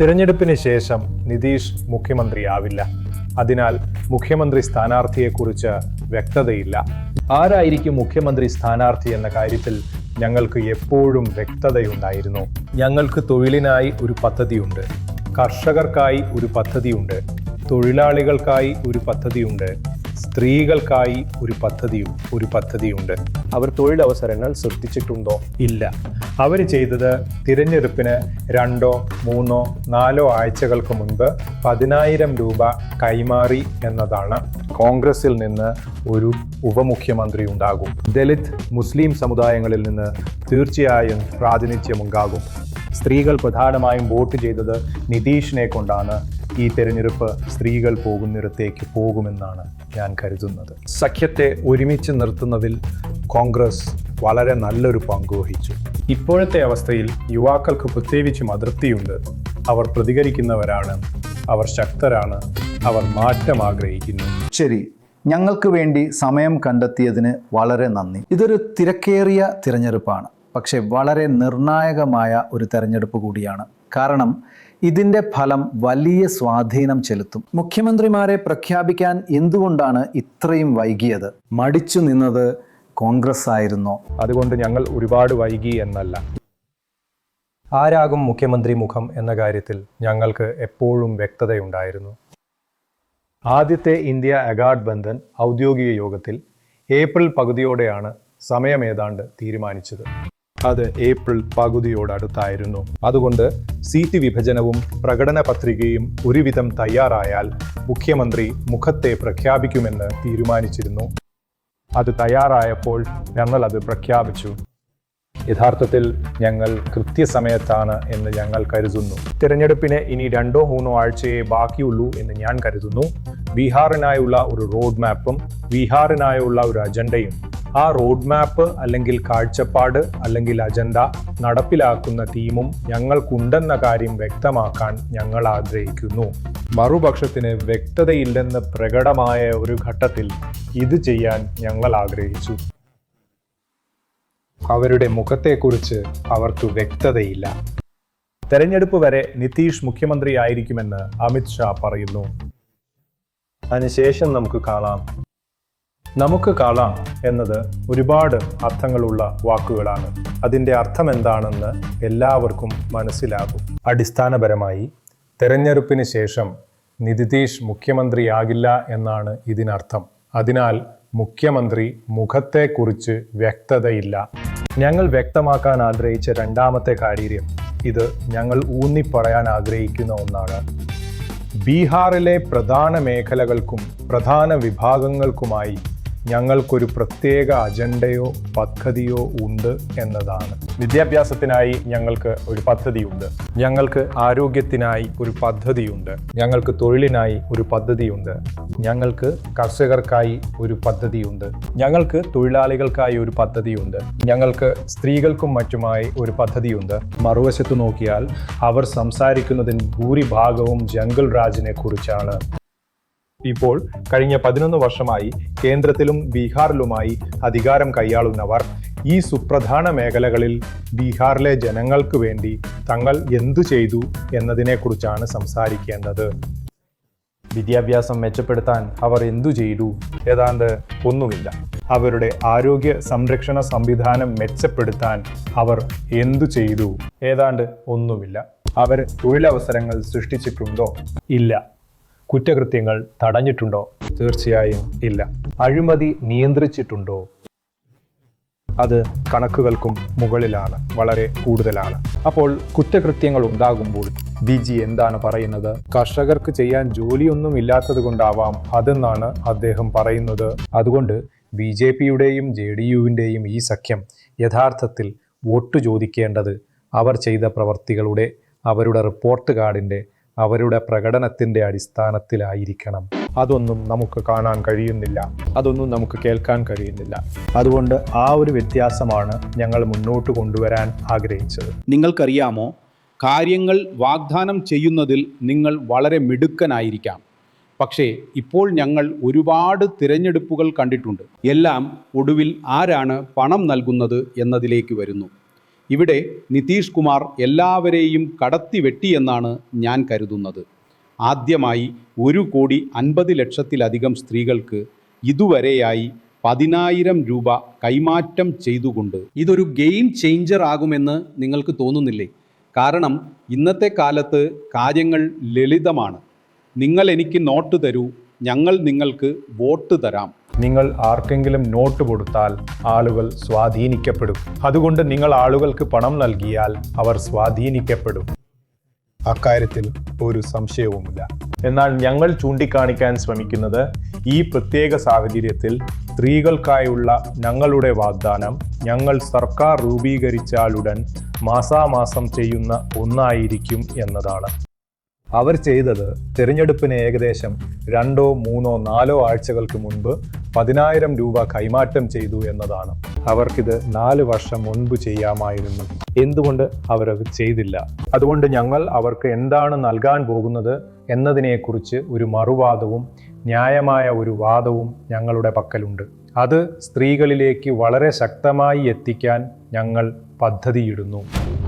തിരഞ്ഞെടുപ്പിന് ശേഷം നിതീഷ് മുഖ്യമന്ത്രിയാവില്ല. അതിനാൽ മുഖ്യമന്ത്രി സ്ഥാനാർത്ഥിയെക്കുറിച്ച് വ്യക്തതയില്ല. ആരായിരിക്കും മുഖ്യമന്ത്രി സ്ഥാനാർത്ഥി എന്ന കാര്യത്തിൽ ഞങ്ങൾക്ക് എപ്പോഴും വ്യക്തതയുണ്ടായിരുന്നു. ഞങ്ങൾക്ക് തൊഴിലിനായി ഒരു പദ്ധതിയുണ്ട്. കർഷകർക്കായി ഒരു പദ്ധതിയുണ്ട്. തൊഴിലാളികൾക്കായി ഒരു പദ്ധതിയുണ്ട്. സ്ത്രീകൾക്കായി ഒരു പദ്ധതിയും ഒരു പദ്ധതിയുണ്ട്. അവർ തൊഴിലവസരങ്ങൾ സൃഷ്ടിച്ചിട്ടുണ്ടോ? ഇല്ല. അവർ ചെയ്തത് തിരഞ്ഞെടുപ്പിന് രണ്ടോ മൂന്നോ നാലോ ആഴ്ചകൾക്ക് മുൻപ് പതിനായിരം രൂപ കൈമാറി എന്നതാണ്. കോൺഗ്രസിൽ നിന്ന് ഒരു ഉപമുഖ്യമന്ത്രി ഉണ്ടാകും. ദലിത് മുസ്ലിം സമുദായങ്ങളിൽ നിന്ന് തീർച്ചയായും പ്രാതിനിധ്യമുണ്ടാകും. സ്ത്രീകൾ പ്രധാനമായും വോട്ട് ചെയ്തത് നിതീഷിനെ കൊണ്ടാണ്. ഈ തെരഞ്ഞെടുപ്പ് സ്ത്രീകൾ പോകുന്നിടത്തേക്ക് പോകുമെന്നാണ് ഞാൻ കരുതുന്നത്. സഖ്യത്തെ ഒരുമിച്ച് നിർത്തുന്നതിൽ കോൺഗ്രസ് വളരെ നല്ലൊരു പങ്ക് വഹിച്ചു. ഇപ്പോഴത്തെ അവസ്ഥയിൽ യുവാക്കൾക്ക് പ്രത്യേകിച്ചും അതൃപ്തിയുണ്ട്. അവർ പ്രതികരിക്കുന്നവരാണ്. അവർ ശക്തരാണ്. അവർ മാറ്റം ആഗ്രഹിക്കുന്നു. ശരി. ഞങ്ങൾക്ക് വേണ്ടി സമയം കണ്ടെത്തിയതിന് വളരെ നന്ദി. ഇതൊരു തിരക്കേറിയ തിരഞ്ഞെടുപ്പാണ്. പക്ഷേ വളരെ നിർണായകമായ ഒരു തെരഞ്ഞെടുപ്പ് കൂടിയാണ്. കാരണം ഇതിന്റെ ഫലം വലിയ സ്വാധീനം ചെലുത്തും. മുഖ്യമന്ത്രിമാരെ പ്രഖ്യാപിക്കാൻ എന്തുകൊണ്ടാണ് ഇത്രയും വൈകിയത്? മടിച്ചു നിന്നത് കോൺഗ്രസ് ആയിരുന്നോ? അതുകൊണ്ട് ഞങ്ങൾ ഒരുപാട് വൈകി എന്നല്ല. ആരാകും മുഖ്യമന്ത്രി മുഖം എന്ന കാര്യത്തിൽ ഞങ്ങൾക്ക് എപ്പോഴും വ്യക്തതയുണ്ടായിരുന്നു. ആദ്യത്തെ ഇന്ത്യ അഗാഡ് ബന്ധൻ ഔദ്യോഗിക യോഗത്തിൽ ഏപ്രിൽ പകുതിയോടെയാണ് സമയം ഏതാണ്ട് തീരുമാനിച്ചത്. അത് ഏപ്രിൽ പകുതിയോടടുത്തായിരുന്നു അതുകൊണ്ട് സീറ്റ് വിഭജനവും പ്രകടന പത്രികയും ഒരുവിധം തയ്യാറായാൽ മുഖ്യമന്ത്രി മുഖത്തെ പ്രഖ്യാപിക്കുമെന്ന് തീരുമാനിച്ചിരുന്നു. അത് തയ്യാറായപ്പോൾ ഞങ്ങൾ അത് പ്രഖ്യാപിച്ചു. യഥാർത്ഥത്തിൽ ഞങ്ങൾ കൃത്യസമയത്താണ് എന്ന് ഞങ്ങൾ കരുതുന്നു. തിരഞ്ഞെടുപ്പിന് ഇനി രണ്ടോ മൂന്നോ ആഴ്ചയെ ബാക്കിയുള്ളൂ എന്ന് ഞാൻ കരുതുന്നു. ബീഹാറിനായുള്ള ഒരു റോഡ് മാപ്പും ബീഹാറിനായുള്ള ഒരു അജണ്ടയും ആ റോഡ് മാപ്പ് അല്ലെങ്കിൽ കാഴ്ചപ്പാട് അല്ലെങ്കിൽ അജണ്ട നടപ്പിലാക്കുന്ന ടീമും ഞങ്ങൾക്കുണ്ടെന്ന കാര്യം വ്യക്തമാക്കാൻ ഞങ്ങൾ ആഗ്രഹിക്കുന്നു. മറുപക്ഷത്തിന് വ്യക്തതയില്ലെന്ന് പ്രകടമായ ഒരു ഘട്ടത്തിൽ ഇത് ചെയ്യാൻ ഞങ്ങൾ ആഗ്രഹിച്ചു. അവരുടെ മുഖത്തെക്കുറിച്ച് അവർക്ക് വ്യക്തതയില്ല. തെരഞ്ഞെടുപ്പ് വരെ നിതീഷ് മുഖ്യമന്ത്രിയായിരിക്കുമെന്ന് അമിത് ഷാ പറയുന്നു. അതിനുശേഷം നമുക്ക് കാണാം. നമുക്ക് കാണാം എന്നത് ഒരുപാട് അർത്ഥങ്ങളുള്ള വാക്കുകളാണ്. അതിന്റെ അർത്ഥം എന്താണെന്ന് എല്ലാവർക്കും മനസ്സിലാകും. അടിസ്ഥാനപരമായി തെരഞ്ഞെടുപ്പിന് ശേഷം നിതീഷ് മുഖ്യമന്ത്രിയാകില്ല എന്നാണ് ഇതിനർത്ഥം. അതിനാൽ മുഖ്യമന്ത്രി മുഖത്തെക്കുറിച്ച് വ്യക്തതയില്ല. ഞങ്ങൾ വ്യക്തമാക്കാൻ ആഗ്രഹിച്ച രണ്ടാമത്തെ കാര്യം ഇത് ഞങ്ങൾ ഊന്നിപ്പറയാൻ ആഗ്രഹിക്കുന്ന ഒന്നാണ്. ബീഹാറിലെ പ്രധാന മേഖലകൾക്കും പ്രധാന വിഭാഗങ്ങൾക്കുമായി ഞങ്ങൾക്കൊരു പ്രത്യേക അജണ്ടയോ പദ്ധതിയോ ഉണ്ട് എന്നതാണ്. വിദ്യാഭ്യാസത്തിനായി ഞങ്ങൾക്ക് ഒരു പദ്ധതിയുണ്ട്. ഞങ്ങൾക്ക് ആരോഗ്യത്തിനായി ഒരു പദ്ധതിയുണ്ട്. ഞങ്ങൾക്ക് തൊഴിലിനായി ഒരു പദ്ധതിയുണ്ട്. ഞങ്ങൾക്ക് കർഷകർക്കായി ഒരു പദ്ധതിയുണ്ട്. ഞങ്ങൾക്ക് തൊഴിലാളികൾക്കായി ഒരു പദ്ധതിയുണ്ട്. ഞങ്ങൾക്ക് സ്ത്രീകൾക്കും മറ്റുമായി ഒരു പദ്ധതിയുണ്ട്. മറുവശത്ത് നോക്കിയാൽ അവർ സംസാരിക്കുന്നതിന് ഭൂരിഭാഗവും ജംഗിൾ രാജിനെ കുറിച്ചാണ്. ഇപ്പോൾ കഴിഞ്ഞ പതിനൊന്ന് വർഷമായി കേന്ദ്രത്തിലും ബീഹാറിലുമായി അധികാരം കൈയാളുന്നവർ ഈ സുപ്രധാന മേഖലകളിൽ ബീഹാറിലെ ജനങ്ങൾക്ക് വേണ്ടി തങ്ങൾ എന്തു ചെയ്തു എന്നതിനെക്കുറിച്ചാണ് സംസാരിക്കേണ്ടത്. വിദ്യാഭ്യാസം മെച്ചപ്പെടുത്താൻ അവർ എന്തു ചെയ്തു? ഏതാണ്ട് ഒന്നുമില്ല. അവരുടെ ആരോഗ്യ സംരക്ഷണ സംവിധാനം മെച്ചപ്പെടുത്താൻ അവർ എന്തു ചെയ്തു? ഏതാണ്ട് ഒന്നുമില്ല. അവർ തൊഴിലവസരങ്ങൾ സൃഷ്ടിച്ചിട്ടുണ്ടോ? ഇല്ല. കുറ്റകൃത്യങ്ങൾ തടഞ്ഞിട്ടുണ്ടോ? തീർച്ചയായും ഇല്ല. അഴിമതി നിയന്ത്രിച്ചിട്ടുണ്ടോ? അത് കണക്കുകൾക്കും മുകളിലാണ് വളരെ കൂടുതലാണ്. അപ്പോൾ കുറ്റകൃത്യങ്ങൾ ഉണ്ടാകുമ്പോൾ ബി ജി എന്താണ് പറയുന്നത്? കർഷകർക്ക് ചെയ്യാൻ ജോലിയൊന്നും ഇല്ലാത്തത് കൊണ്ടാവാം അതെന്നാണ് അദ്ദേഹം പറയുന്നത്. അതുകൊണ്ട് ബി ജെ പിയുടെയും ജെ ഡി യുവിന്റെയും ഈ സഖ്യം യഥാർത്ഥത്തിൽ വോട്ട് ചോദിക്കേണ്ടത് അവർ ചെയ്ത പ്രവർത്തികളുടെ അവരുടെ റിപ്പോർട്ട് കാർഡിന്റെ അവരുടെ പ്രകടനത്തിന്റെ അടിസ്ഥാനത്തിലായിരിക്കണം. അതൊന്നും നമുക്ക് കാണാൻ കഴിയുന്നില്ല. അതൊന്നും നമുക്ക് കേൾക്കാൻ കഴിയുന്നില്ല. അതുകൊണ്ട് ആ ഒരു വ്യത്യാസമാണ് ഞങ്ങൾ മുന്നോട്ട് കൊണ്ടുവരാൻ ആഗ്രഹിച്ചത്. നിങ്ങൾക്കറിയാമോ? കാര്യങ്ങൾ വാഗ്ദാനം ചെയ്യുന്നതിൽ നിങ്ങൾ വളരെ മിടുക്കനായിരിക്കാം. പക്ഷേ ഇപ്പോൾ ഞങ്ങൾ ഒരുപാട് തിരഞ്ഞെടുപ്പുകൾ കണ്ടിട്ടുണ്ട്. എല്ലാം ഒടുവിൽ ആരാണ് പണം നൽകുന്നത് എന്നതിലേക്ക് വരുന്നു. ഇവിടെ നിതീഷ് കുമാർ എല്ലാവരെയും കടത്തി വെട്ടിയെന്നാണ് ഞാൻ കരുതുന്നത്. ആദ്യമായി ഒരു കോടി അൻപത് ലക്ഷത്തിലധികം സ്ത്രീകൾക്ക് ഇതുവരെയായി പതിനായിരം രൂപ കൈമാറ്റം ചെയ്തുകൊണ്ട് ഇതൊരു ഗെയിം ചേഞ്ചർ ആകുമെന്ന് നിങ്ങൾക്ക് തോന്നുന്നില്ലേ? കാരണം ഇന്നത്തെ കാലത്ത് കാര്യങ്ങൾ ലളിതമാണ്. നിങ്ങൾ എനിക്ക് നോട്ട് തരൂ ഞങ്ങൾ നിങ്ങൾക്ക് വോട്ട് തരാം. നിങ്ങൾ ആർക്കെങ്കിലും നോട്ട് കൊടുത്താൽ ആളുകൾ സ്വാധീനിക്കപ്പെടും. അതുകൊണ്ട് നിങ്ങൾ ആളുകൾക്ക് പണം നൽകിയാൽ അവർ സ്വാധീനിക്കപ്പെടും. അക്കാര്യത്തിൽ ഒരു സംശയവുമില്ല. എന്നാൽ ഞങ്ങൾ ചൂണ്ടിക്കാണിക്കാൻ ശ്രമിക്കുന്നത് ഈ പ്രത്യേക സാഹചര്യത്തിൽ സ്ത്രീകൾക്കായുള്ള ഞങ്ങളുടെ വാഗ്ദാനം ഞങ്ങൾ സർക്കാർ രൂപീകരിച്ചാലുടൻ മാസാമാസം ചെയ്യുന്ന ഒന്നായിരിക്കും എന്നതാണ്. അവർ ചെയ്തത് തിരഞ്ഞെടുപ്പിന് ഏകദേശം രണ്ടോ മൂന്നോ നാലോ ആഴ്ചകൾക്ക് മുൻപ് പതിനായിരം രൂപ കൈമാറ്റം ചെയ്തു എന്നതാണ്. അവർക്കിത് നാല് വർഷം മുൻപ് ചെയ്യാമായിരുന്നു. എന്തുകൊണ്ട് അവരത് ചെയ്തില്ല? അതുകൊണ്ട് ഞങ്ങൾ അവർക്ക് എന്താണ് നൽകാൻ പോകുന്നത് എന്നതിനെക്കുറിച്ച് ഒരു മറുവാദവും ന്യായമായ ഒരു വാദവും ഞങ്ങളുടെ പക്കലുണ്ട്. അത് സ്ത്രീകളിലേക്ക് വളരെ ശക്തമായി എത്തിക്കാൻ ഞങ്ങൾ പദ്ധതിയിടുന്നു.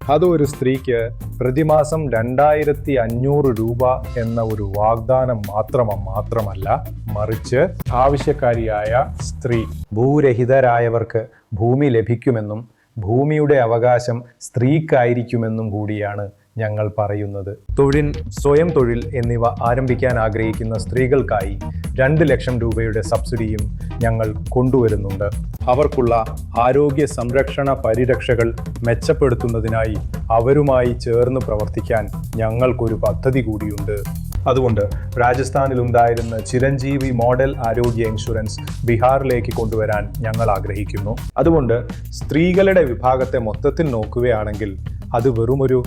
അത് ഒരു സ്ത്രീക്ക് പ്രതിമാസം രണ്ടായിരത്തി അഞ്ഞൂറ് രൂപ എന്ന ഒരു വാഗ്ദാനം മാത്രമ മാത്രമല്ല മറിച്ച് ആവശ്യക്കാരിയായ സ്ത്രീ ഭൂരഹിതരായവർക്ക് ഭൂമി ലഭിക്കുമെന്നും ഭൂമിയുടെ അവകാശം സ്ത്രീക്കായിരിക്കുമെന്നും കൂടിയാണ് ഞങ്ങൾ പറയുന്നത്. തൊഴിൽ സ്വയം തൊഴിൽ എന്നിവ ആരംഭിക്കാൻ ആഗ്രഹിക്കുന്ന സ്ത്രീകൾക്കായി രണ്ട് ലക്ഷം രൂപയുടെ സബ്സിഡിയും ഞങ്ങൾ കൊണ്ടുവരുന്നുണ്ട്. അവർക്കുള്ള ആരോഗ്യ സംരക്ഷണ പരിരക്ഷകൾ മെച്ചപ്പെടുത്തുന്നതിനായി അവരുമായി ചേർന്ന് പ്രവർത്തിക്കാൻ ഞങ്ങൾക്കൊരു പദ്ധതി കൂടിയുണ്ട്. അതുകൊണ്ട് രാജസ്ഥാനിലുണ്ടായിരുന്ന ചിരഞ്ജീവി മോഡൽ ആരോഗ്യ ഇൻഷുറൻസ് ബീഹാറിലേക്ക് കൊണ്ടുവരാൻ ഞങ്ങൾ ആഗ്രഹിക്കുന്നു. അതുകൊണ്ട് സ്ത്രീകളുടെ വിഭാഗത്തെ മൊത്തത്തിൽ നോക്കുകയാണെങ്കിൽ അത് വെറുമൊരു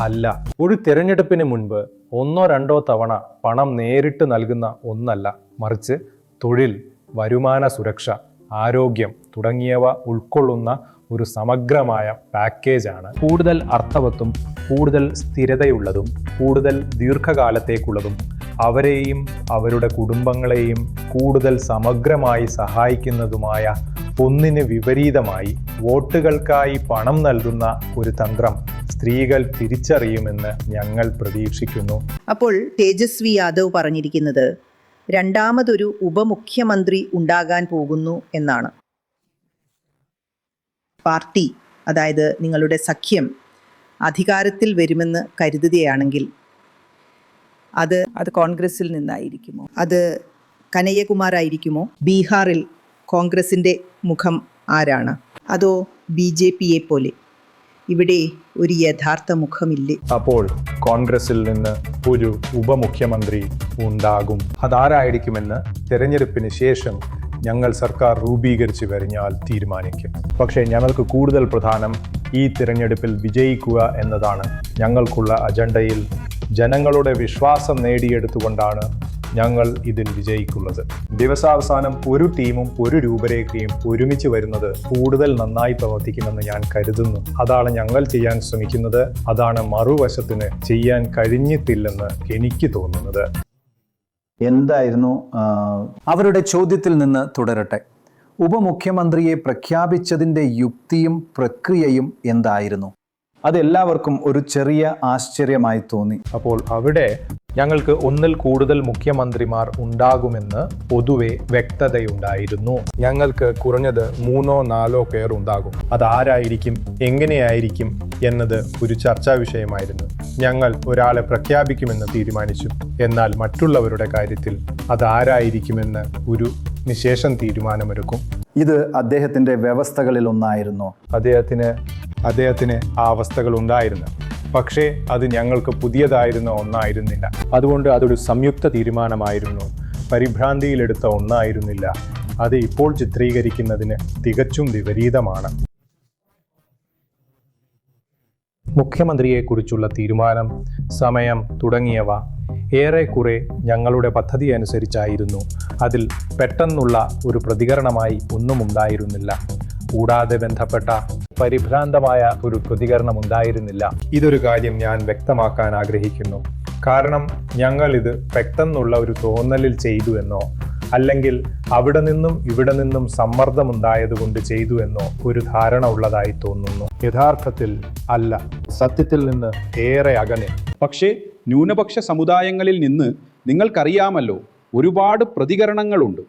അല്ല. ഒരു തിരഞ്ഞെടുപ്പിന് മുൻപ് ഒന്നോ രണ്ടോ തവണ പണം നേരിട്ട് നൽകുന്ന ഒന്നല്ല. മറിച്ച് തൊഴിൽ വരുമാന സുരക്ഷ ആരോഗ്യം തുടങ്ങിയവ ഉൾക്കൊള്ളുന്ന ഒരു സമഗ്രമായ പാക്കേജാണ് കൂടുതൽ അർത്ഥവത്തും കൂടുതൽ സ്ഥിരതയുള്ളതും കൂടുതൽ ദീർഘകാലത്തേക്കുള്ളതും അവരെയും അവരുടെ കുടുംബങ്ങളെയും കൂടുതൽ സമഗ്രമായി സഹായിക്കുന്നതുമായ ഒന്നിന് വിപരീതമായി വോട്ടുകൾക്കായി പണം നൽകുന്ന ഒരു തന്ത്രം സ്ത്രീകൾ തിരിച്ചറിയുമെന്ന് ഞങ്ങൾ പ്രതീക്ഷിക്കുന്നു. അപ്പോൾ തേജസ്വി യാദവ് പറഞ്ഞിരിക്കുന്നത് രണ്ടാമതൊരു ഉപമുഖ്യമന്ത്രി ഉണ്ടാകാൻ പോകുന്നു എന്നാണ്. പാർട്ടി അതായത് നിങ്ങളുടെ സഖ്യം അധികാരത്തിൽ വരുമെന്ന് കരുതുകയാണെങ്കിൽ അത് അത് കോൺഗ്രസിൽ നിന്നായിരിക്കുമോ? അത് കനയ്യകുമാർ ആയിരിക്കുമോ ബീഹാറിൽ കോൺഗ്രസിന്റെ മുഖം ആരാണ്? അതോ ബി ജെ പിയെ പോലെ? ഇവിടെ ഒരു യഥാർത്ഥ മുഖമില്ലേ? അപ്പോൾ കോൺഗ്രസിൽ നിന്ന് ഒരു ഉപമുഖ്യമന്ത്രി ഉണ്ടാകും. അതാരായിരിക്കുമെന്ന് തെരഞ്ഞെടുപ്പിന് ശേഷം ഞങ്ങൾ സർക്കാർ രൂപീകരിച്ചു കഴിഞ്ഞാൽ തീരുമാനിക്കും. പക്ഷേ ഞങ്ങൾക്ക് കൂടുതൽ പ്രധാനം ഈ തിരഞ്ഞെടുപ്പിൽ വിജയിക്കുക എന്നതാണ് ഞങ്ങൾക്കുള്ള അജണ്ടയിൽ ജനങ്ങളുടെ വിശ്വാസം നേടിയെടുത്തുകൊണ്ടാണ് ഞങ്ങൾ ഇതിൽ വിജയിക്കുള്ളത് ദിവസാവസാനം ഒരു ടീമും ഒരു രൂപരേഖയും ഒരുമിച്ച് വരുന്നത് കൂടുതൽ നന്നായി പ്രവർത്തിക്കുമെന്ന് ഞാൻ കരുതുന്നു. അതാണ് ഞങ്ങൾ ചെയ്യാൻ ശ്രമിക്കുന്നത്. അതാണ് മറുവശത്തിന് ചെയ്യാൻ കഴിഞ്ഞിട്ടില്ലെന്ന് എനിക്ക് തോന്നുന്നത്. എന്തായിരുന്നു അവരുടെ ചോദ്യത്തിൽ നിന്ന് തുടരട്ടെ. ഉപമുഖ്യമന്ത്രിയെ പ്രഖ്യാപിച്ചതിന്റെ യുക്തിയും പ്രക്രിയയും എന്തായിരുന്നു? അതെല്ലാവർക്കും ഒരു ചെറിയ ആശ്ചര്യമായി തോന്നി. അപ്പോൾ അവിടെ ഞങ്ങൾക്ക് ഒന്നിൽ കൂടുതൽ മുഖ്യമന്ത്രിമാർ ഉണ്ടാകുമെന്ന് പൊതുവെ വ്യക്തതയുണ്ടായിരുന്നു. ഞങ്ങൾക്ക് കുറഞ്ഞത് മൂന്നോ നാലോ പേർ ഉണ്ടാകും. അതാരായിരിക്കും എങ്ങനെയായിരിക്കും എന്നത് ഒരു ചർച്ചാ വിഷയമായിരുന്നു. ഞങ്ങൾ ഒരാളെ പ്രഖ്യാപിക്കുമെന്ന് തീരുമാനിച്ചു. എന്നാൽ മറ്റുള്ളവരുടെ കാര്യത്തിൽ അതാരായിരിക്കുമെന്ന് ഒരു നിശേഷം തീരുമാനമെടുക്കും. ഇത് അദ്ദേഹത്തിന്റെ വ്യവസ്ഥകളിൽ ഒന്നായിരുന്നു. അദ്ദേഹത്തിന് അദ്ദേഹത്തിന് ആ അവസ്ഥകൾ ഉണ്ടായിരുന്നു. പക്ഷേ അത് ഞങ്ങൾക്ക് പുതിയതായിരുന്ന ഒന്നായിരുന്നില്ല. അതുകൊണ്ട് അതൊരു സംയുക്ത തീരുമാനമായിരുന്നു. പരിഭ്രാന്തിയിലെടുത്ത ഒന്നായിരുന്നില്ല. അത് ഇപ്പോൾ ചിത്രീകരിക്കുന്നതിന് തികച്ചും വിപരീതമാണ്. മുഖ്യമന്ത്രിയെക്കുറിച്ചുള്ള തീരുമാനം സമയം തുടങ്ങിയവ ഏറെക്കുറെ ഞങ്ങളുടെ പദ്ധതി അനുസരിച്ചായിരുന്നു. അതിൽ പെട്ടെന്നുള്ള ഒരു പ്രതികരണമായി ഒന്നും ഉണ്ടായിരുന്നില്ല. കൂടാതെ ബന്ധപ്പെട്ട പരിഭ്രാന്തമായ ഒരു പ്രതികരണം ഉണ്ടായിരുന്നില്ല ഇതൊരു കാര്യം ഞാൻ വ്യക്തമാക്കാൻ ആഗ്രഹിക്കുന്നു. കാരണം ഞങ്ങൾ ഇത് പെട്ടെന്നുള്ള ഒരു തോന്നലിൽ ചെയ്തു എന്നോ അല്ലെങ്കിൽ അവിടെ നിന്നും ഇവിടെ നിന്നും സമ്മർദ്ദമുണ്ടായതുകൊണ്ട് ചെയ്തു എന്നോ ഒരു ധാരണ ഉള്ളതായി തോന്നുന്നു. യഥാർത്ഥത്തിൽ അല്ല. സത്യത്തിൽ നിന്ന് ഏറെ അകലെ. പക്ഷേ ന്യൂനപക്ഷ സമുദായങ്ങളിൽ നിന്ന് നിങ്ങൾക്കറിയാമല്ലോ ഒരുപാട് പ്രതികരണങ്ങളുണ്ട്.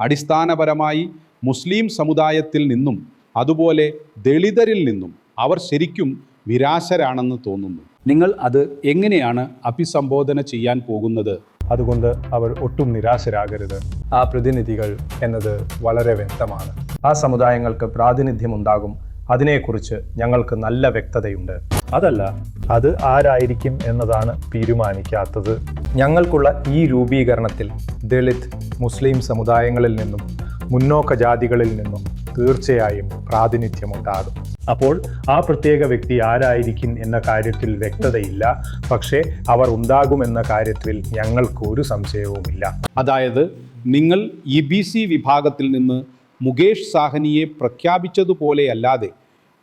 അടിസ്ഥാനപരമായി മുസ്ലിം സമുദായത്തിൽ നിന്നും അതുപോലെ ദളിതരിൽ നിന്നും അവർ ശരിക്കും നിരാശരാണെന്ന് തോന്നുന്നു. നിങ്ങൾ അത് എങ്ങനെയാണ് അഭിസംബോധന ചെയ്യാൻ പോകുന്നത്? അതുകൊണ്ട് അവർ ഒട്ടും നിരാശരാകരുത്. ആ പ്രതിനിധികൾ എന്നത് വളരെ വ്യക്തമാണ്. ആ സമുദായങ്ങൾക്ക് പ്രാതിനിധ്യമുണ്ടാകും. അതിനെക്കുറിച്ച് ഞങ്ങൾക്ക് നല്ല വ്യക്തതയുണ്ട്. അതല്ല അത് ആരായിരിക്കും എന്നതാണ് തീരുമാനിക്കാത്തത്. ഞങ്ങൾക്കുള്ള ഈ രൂപീകരണത്തിൽ ദളിത് മുസ്ലിം സമുദായങ്ങളിൽ നിന്നും മുന്നോക്ക ജാതികളിൽ നിന്നും തീർച്ചയായും പ്രാതിനിധ്യമുണ്ടാകും. അപ്പോൾ ആ പ്രത്യേക വ്യക്തി ആരായിരിക്കും എന്ന കാര്യത്തിൽ വ്യക്തതയില്ല. പക്ഷേ അവർ ഉണ്ടാകുമെന്ന കാര്യത്തിൽ ഞങ്ങൾക്ക് ഒരു സംശയവുമില്ല. അതായത് നിങ്ങൾ ഇ ബി സി വിഭാഗത്തിൽ നിന്ന് മുകേഷ് സാഹനിയെ പ്രഖ്യാപിച്ചതുപോലെയല്ലാതെ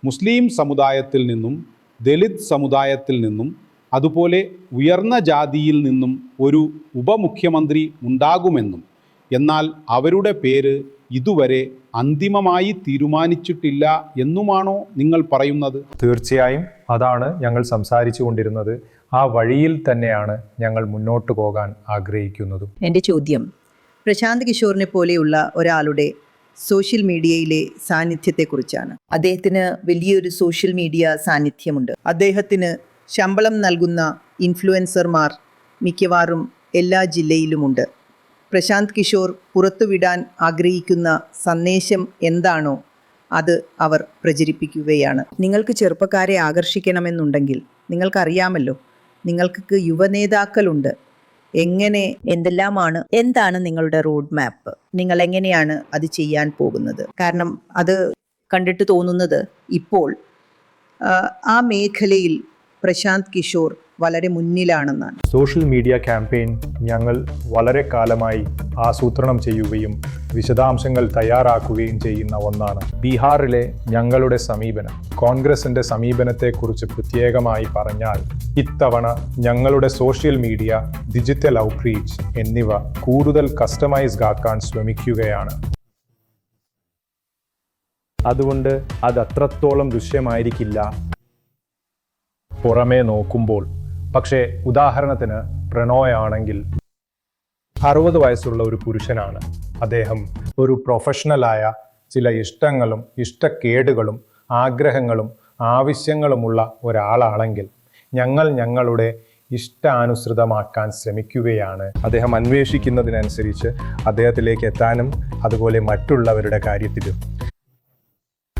മുസ്ലിം സമുദായത്തിൽ നിന്നും ദളിത് സമുദായത്തിൽ നിന്നും അതുപോലെ ഉയർന്ന ജാതിയിൽ നിന്നും ഒരു ഉപമുഖ്യമന്ത്രി ഉണ്ടാകുമെന്നും എന്നാൽ അവരുടെ പേര് ഇതുവരെ അന്തിമമായി തീരുമാനിച്ചിട്ടില്ല എന്നുമാണോ നിങ്ങൾ പറയുന്നത്? തീർച്ചയായും അതാണ് ഞങ്ങൾ സംസാരിച്ചു കൊണ്ടിരുന്നത്. ആ വഴിയിൽ തന്നെയാണ് ഞങ്ങൾ മുന്നോട്ട് പോകാൻ ആഗ്രഹിക്കുന്നതും. എന്റെ ചോദ്യം പ്രശാന്ത് കിഷോറിനെ പോലെയുള്ള ഒരാളുടെ സോഷ്യൽ മീഡിയയിലെ സാന്നിധ്യത്തെക്കുറിച്ചാണ്. അദ്ദേഹത്തിന് വലിയൊരു സോഷ്യൽ മീഡിയ സാന്നിധ്യമുണ്ട്. അദ്ദേഹത്തിന് ശമ്പളം നൽകുന്ന ഇൻഫ്ലുവൻസർമാർ മിക്കവാറും എല്ലാ ജില്ലയിലുമുണ്ട്. പ്രശാന്ത് കിഷോർ പുറത്തുവിടാൻ ആഗ്രഹിക്കുന്ന സന്ദേശം എന്താണോ അത് അവർ പ്രചരിപ്പിക്കുകയാണ്. നിങ്ങൾക്ക് ചെറുപ്പക്കാരെ ആകർഷിക്കണമെന്നുണ്ടെങ്കിൽ നിങ്ങൾക്കറിയാമല്ലോ നിങ്ങൾക്ക് യുവനേതാക്കളുണ്ട്. എങ്ങനെ എന്തെല്ലാമാണ് എന്താണ് നിങ്ങളുടെ റോഡ് മാപ്പ്? നിങ്ങൾ എങ്ങനെയാണ് അത് ചെയ്യാൻ പോകുന്നത്? കാരണം അത് കണ്ടിട്ട് തോന്നുന്നത് ഇപ്പോൾ ആ, മേഖലയിൽ പ്രശാന്ത് കിഷോർ വളരെ മുന്നിലാണെന്നാണ്. സോഷ്യൽ മീഡിയ ക്യാമ്പയിൻ ഞങ്ങൾ വളരെ കാലമായി ആസൂത്രണം ചെയ്യുകയും വിശദാംശങ്ങൾ തയ്യാറാക്കുകയും ചെയ്യുന്ന ഒന്നാണ്. ബീഹാറിലെ ഞങ്ങളുടെ സമീപനം. കോൺഗ്രസിന്റെ സമീപനത്തെക്കുറിച്ച് പ്രത്യേകമായി പറഞ്ഞാൽ ഇത്തവണ ഞങ്ങളുടെ സോഷ്യൽ മീഡിയ ഡിജിറ്റൽ ഔട്ട്റീച്ച് എന്നിവ കൂടുതൽ കസ്റ്റമൈസ്ഡ് ആക്കാൻ ശ്രമിക്കുകയാണ്. അതുകൊണ്ട് അത് അത്രത്തോളം ദൃശ്യമായിരിക്കില്ല. പുറമേ നോക്കുമ്പോൾ. പക്ഷേ ഉദാഹരണത്തിന് പ്രണോയാണെങ്കിൽ അറുപത് വയസ്സുള്ള ഒരു പുരുഷനാണ്. അദ്ദേഹം ഒരു പ്രൊഫഷണലായ ചില ഇഷ്ടങ്ങളും ഇഷ്ടക്കേടുകളും ആഗ്രഹങ്ങളും ആവശ്യങ്ങളുമുള്ള ഒരാളാണെങ്കിൽ ഞങ്ങൾ ഞങ്ങളുടെ ഇഷ്ടാനുസൃതമാക്കാൻ ശ്രമിക്കുകയാണ്. അദ്ദേഹം അന്വേഷിക്കുന്നതിനനുസരിച്ച് അദ്ദേഹത്തിലേക്ക് എത്താനും അതുപോലെ മറ്റുള്ളവരുടെ കാര്യത്തിലും.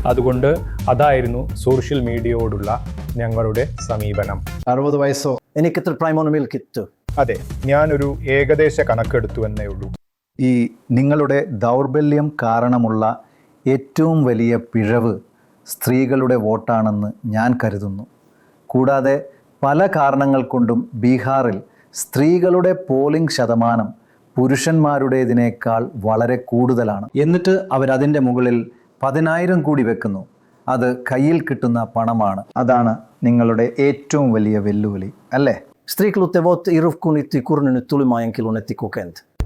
അതുകൊണ്ട് അതായിരുന്നു സോഷ്യൽ മീഡിയയോടുള്ള ഞങ്ങളുടെ സമീപനം. അറുപത് വയസ്സോ? എനിക്ക് പ്രൈമോണമിൽ കിട്ടു. അതെ ഞാനൊരു ഏകദേശ കണക്കെടുത്തു എന്നേ ഉള്ളൂ. ഈ നിങ്ങളുടെ ദൗർബല്യം കാരണമുള്ള ഏറ്റവും വലിയ പിഴവ് സ്ത്രീകളുടെ വോട്ടാണെന്ന് ഞാൻ കരുതുന്നു. കൂടാതെ പല കാരണങ്ങൾ കൊണ്ടും ബീഹാറിൽ സ്ത്രീകളുടെ പോളിംഗ് ശതമാനം പുരുഷന്മാരുടേതിനേക്കാൾ വളരെ കൂടുതലാണ്. എന്നിട്ട് അവരതിന്റെ മുകളിൽ പതിനായിരം കൂടി വെക്കുന്നു. അത് കയ്യിൽ കിട്ടുന്ന പണമാണ്. അതാണ് നിങ്ങളുടെ ഏറ്റവും വലിയ വെല്ലുവിളി അല്ലേ? സ്ത്രീകളുടെ വോട്ട്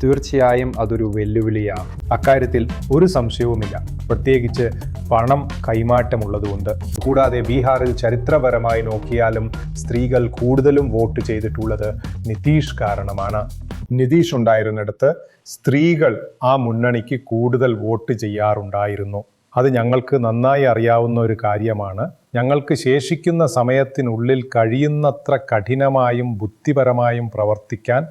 തീർച്ചയായും അതൊരു വെല്ലുവിളിയാണ്. അക്കാര്യത്തിൽ ഒരു സംശയവുമില്ല. പ്രത്യേകിച്ച് പണം കൈമാറ്റമുള്ളതുകൊണ്ട്. കൂടാതെ ബീഹാറിൽ ചരിത്രപരമായി നോക്കിയാലും സ്ത്രീകൾ കൂടുതലും വോട്ട് ചെയ്തിട്ടുള്ളത് നിതീഷ് കാരണമാണ്. നിതീഷ് ഉണ്ടായിരുന്നിടത്ത് സ്ത്രീകൾ ആ മുന്നണിക്ക് കൂടുതൽ വോട്ട് ചെയ്യാറുണ്ടായിരുന്നു. അത് ഞങ്ങൾക്ക് നന്നായി അറിയാവുന്ന ഒരു കാര്യമാണ്. ഞങ്ങൾക്ക് ശേഷിക്കുന്ന സമയത്തിനുള്ളിൽ കഴിയുന്നത്ര കഠിനമായും ബുദ്ധിപരമായും പ്രവർത്തിക്കാൻ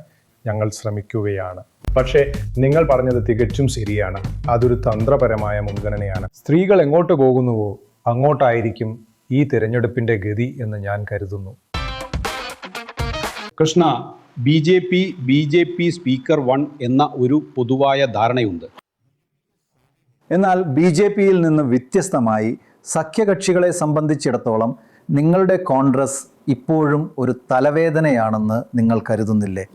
ഞങ്ങൾ ശ്രമിക്കുകയാണ്. പക്ഷേ നിങ്ങൾ പറഞ്ഞത് തികച്ചും ശരിയാണ്. അതൊരു തന്ത്രപരമായ മുൻഗണനയാണ്. സ്ത്രീകൾ എങ്ങോട്ട് പോകുന്നുവോ അങ്ങോട്ടായിരിക്കും ഈ തിരഞ്ഞെടുപ്പിന്റെ ഗതി എന്ന് ഞാൻ കരുതുന്നു. Krishna B J P B J P speaker one എന്ന ഒരു പൊതുവായ ധാരണയുണ്ട്. എന്നാൽ ബി ജെ പിയിൽ നിന്ന് വ്യത്യസ്തമായി സഖ്യകക്ഷികളെ സംബന്ധിച്ചിടത്തോളം നിങ്ങളുടെ കോൺഗ്രസ് ഇപ്പോഴും ഒരു തലവേദനയാണെന്ന് നിങ്ങൾ കരുതുന്നില്ലേ?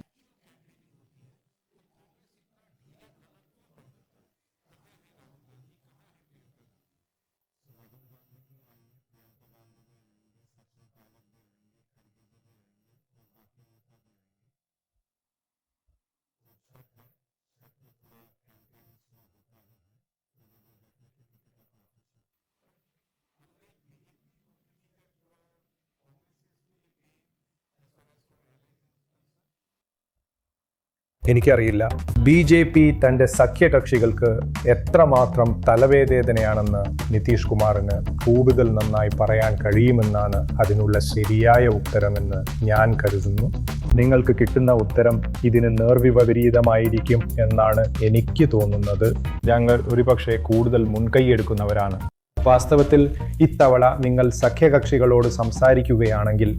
എനിക്കറിയില്ല. ബി ജെ പി തന്റെ സഖ്യകക്ഷികൾക്ക് എത്രമാത്രം തലവേദനയാണെന്ന് നിതീഷ് കുമാറിന് കൂടുതൽ നന്നായി പറയാൻ കഴിയുമെന്നാണ് അതിനുള്ള ശരിയായ ഉത്തരമെന്ന് ഞാൻ കരുതുന്നു. നിങ്ങൾക്ക് കിട്ടുന്ന ഉത്തരം ഇതിന് നേർവിപരീതമായിരിക്കും എന്നാണ് എനിക്ക് തോന്നുന്നത്. ഞങ്ങൾ ഒരുപക്ഷെ കൂടുതൽ മുൻകൈയെടുക്കുന്നവരാണ്. വാസ്തവത്തിൽ ഇത്തവണ നിങ്ങൾ സഖ്യകക്ഷികളോട് സംസാരിക്കുകയാണെങ്കിൽ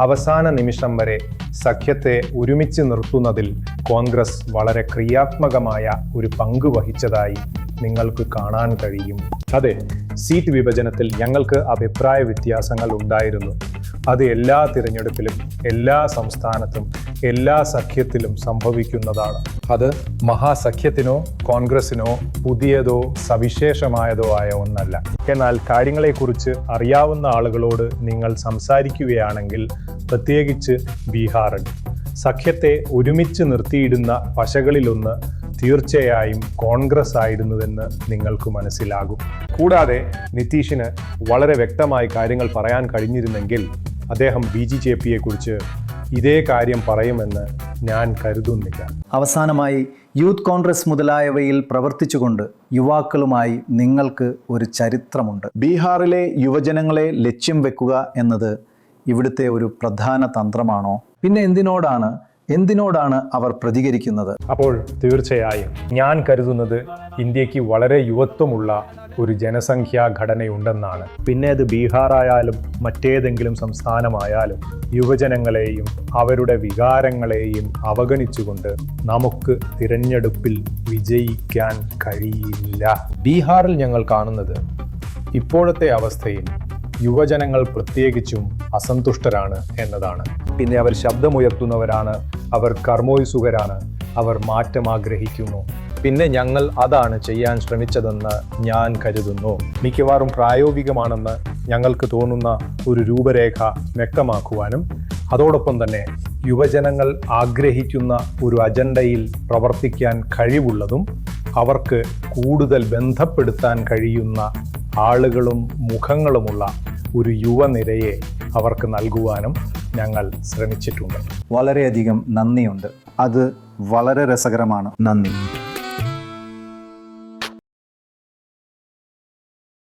അവസാന നിമിഷം വരെ സഖ്യത്തെ ഒരുമിച്ച് നിർത്തുന്നതിൽ കോൺഗ്രസ് വളരെ ക്രിയാത്മകമായ ഒരു പങ്ക് വഹിച്ചതായി നിങ്ങൾക്ക് കാണാൻ കഴിയും. അതെ സീറ്റ് വിഭജനത്തിൽ ഞങ്ങൾക്ക് അഭിപ്രായ വ്യത്യാസങ്ങൾ ഉണ്ടായിരുന്നു. അത് എല്ലാ തിരഞ്ഞെടുപ്പിലും എല്ലാ സംസ്ഥാനത്തും എല്ലാ സഖ്യത്തിലും സംഭവിക്കുന്നതാണ്. അത് മഹാസഖ്യത്തിനോ കോൺഗ്രസിനോ പുതിയതോ സവിശേഷമായതോ ആയ ഒന്നല്ല. എന്നാൽ കാര്യങ്ങളെക്കുറിച്ച് അറിയാവുന്ന ആളുകളോട് നിങ്ങൾ സംസാരിക്കുകയാണെങ്കിൽ പ്രത്യേകിച്ച് ബീഹാറിൽ. സഖ്യത്തെ ഒരുമിച്ച് നിർത്തിയിടുന്ന വശകളിലൊന്ന് തീർച്ചയായും കോൺഗ്രസ് ആയിരുന്നുവെന്ന് നിങ്ങൾക്ക് മനസ്സിലാകും. കൂടാതെ നിതീഷിന് വളരെ വ്യക്തമായി കാര്യങ്ങൾ പറയാൻ കഴിഞ്ഞിരുന്നെങ്കിൽ അദ്ദേഹം ബി ജി ജെ പിയെ കുറിച്ച് ഇതേ കാര്യം പറയുമെന്ന് ഞാൻ കരുതുന്നില്ല. അവസാനമായി യൂത്ത് കോൺഗ്രസ് മുതലായവയിൽ പ്രവർത്തിച്ചുകൊണ്ട് യുവാക്കളുമായി നിങ്ങൾക്ക് ഒരു ചരിത്രമുണ്ട്. ബീഹാറിലെ യുവജനങ്ങളെ ലക്ഷ്യം വെക്കുക എന്നത് ഇവിടുത്തെ ഒരു പ്രധാന തന്ത്രമാണോ? പിന്നെ എന്തിനോടാണ് എന്തിനോടാണ് അവർ പ്രതികരിക്കുന്നത്? അപ്പോൾ തീർച്ചയായും ഞാൻ കരുതുന്നത് ഇന്ത്യയ്ക്ക് വളരെ യുവത്വമുള്ള ഒരു ജനസംഖ്യാ ഘടനയുണ്ടെന്നാണ്. പിന്നെ അത് ബീഹാറായാലും മറ്റേതെങ്കിലും സംസ്ഥാനമായാലും യുവജനങ്ങളെയും അവരുടെ വികാരങ്ങളെയും അവഗണിച്ചുകൊണ്ട് നമുക്ക് തിരഞ്ഞെടുപ്പിൽ വിജയിക്കാൻ കഴിയില്ല. ബീഹാറിൽ ഞങ്ങൾ കാണുന്നത് ഇപ്പോഴത്തെ അവസ്ഥയിൽ യുവജനങ്ങൾ പ്രത്യേകിച്ചും അസന്തുഷ്ടരാണ് എന്നതാണ്. പിന്നെ അവർ ശബ്ദമുയർത്തുന്നവരാണ് അവർ കർമ്മോത്സുകരാണ് അവർ മാറ്റം ആഗ്രഹിക്കുന്നു. പിന്നെ ഞങ്ങൾ അതാണ് ചെയ്യാൻ ശ്രമിച്ചതെന്ന് ഞാൻ കരുതുന്നു. മിക്കവാറും പ്രായോഗികമാണെന്ന് ഞങ്ങൾക്ക് തോന്നുന്ന ഒരു രൂപരേഖ വ്യക്തമാക്കുവാനും അതോടൊപ്പം തന്നെ യുവജനങ്ങൾ ആഗ്രഹിക്കുന്ന ഒരു അജണ്ടയിൽ പ്രവർത്തിക്കാൻ കഴിവുള്ളതും അവർക്ക് കൂടുതൽ ബന്ധപ്പെടുത്താൻ കഴിയുന്ന ആളുകളും മുഖങ്ങളുമുള്ള ഒരു യുവനിരയെ അവർക്ക് നൽകുവാനും ഞങ്ങൾ ശ്രമിച്ചിട്ടുണ്ട്. വളരെയധികം നന്ദിയുണ്ട്. അത് വളരെ രസകരമാണ്. നന്ദി.